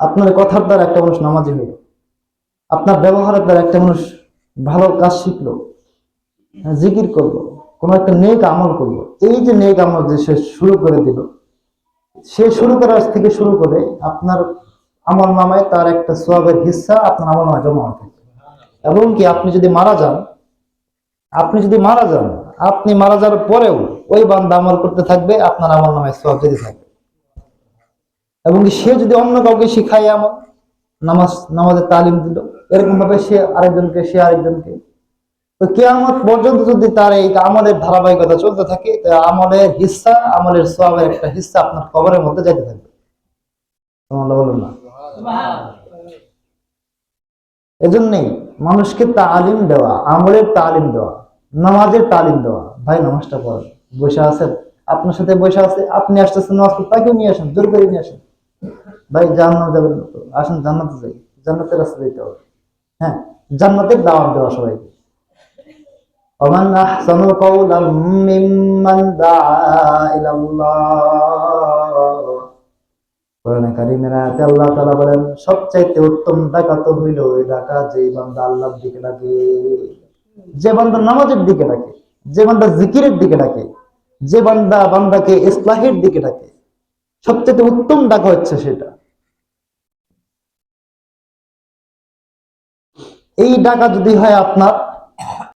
আপনার কথার দ্বারা একটা মানুষ নামাজি হইল। আপনার ব্যবহারের দ্বারা একটা মানুষ ভালো কাজ শিখলো হ্যাঁ, জিকির করল কোনো একটা নেক আমল করল। এই যে নেক আমল যে সে শুরু করে দিল সে শুরু করার থেকে শুরু করে আপনার আমল নামায় তার একটা সোয়াবের হিস্সা আপনার আমল নামায় জমা হতে এবং কি আপনি যদি মারা যান আপনি যদি মারা যান আপনি মারা যাওয়ার পরেও ওই বান্দা আমল করতে থাকবে আপনার আমল নামায় সোয়াব যেতে থাকবে। এবং সে যদি অন্য কাউকে শিখায় আমল নামাজ নামাজের তালিম দিল এরকম ভাবে সে আরেকজনকে সে আরেকজনকে। তো কেয়ামত পর্যন্ত যদি তার এই আমলের ধারাবাহিকতা চলতে থাকে তো আমলের হিস্সা আমলের সোয়াবের একটা হিস্সা আপনার কবরের মধ্যে যেতে থাকবে। বলুন না। এজন্যই মানুষকে তালিম দেওয়া আমলের তালিম দেওয়া নামাজের তালিম দেওয়া। ভাই নামাজটা পড়েন বসে আছেন? আপনার সাথে বসে আছে? আপনি আসতেছেন নামাজ তাকেও নিয়ে আসেন জোর করে নিয়ে আসেন। ভাই জান্নাত যাবেন না তো আসেন জান্নাতে যাই জান্নাতের রাস্তা যেতে হবে হ্যাঁ জান্নাতের দাওয়াত দেওয়া সবাইকে ومن أحسن قولا ممن دعا إلى الله কোরআনে কারিমের আয়াতে আল্লাহ তাআলা বলেন সবচাইতে উত্তম ডাকাত হইল ওই ডাকা যে বান্দা আল্লাহর দিকে ডাকে যে বান্দা নামাজের দিকে ডাকে যে বান্দা জিকিরের দিকে ডাকে যে বান্দা বান্দাকে ইসলাহের দিকে ডাকে সবচেয়ে উত্তম ডাকা হচ্ছে সেটা এই টাকা যদি হয় আপনার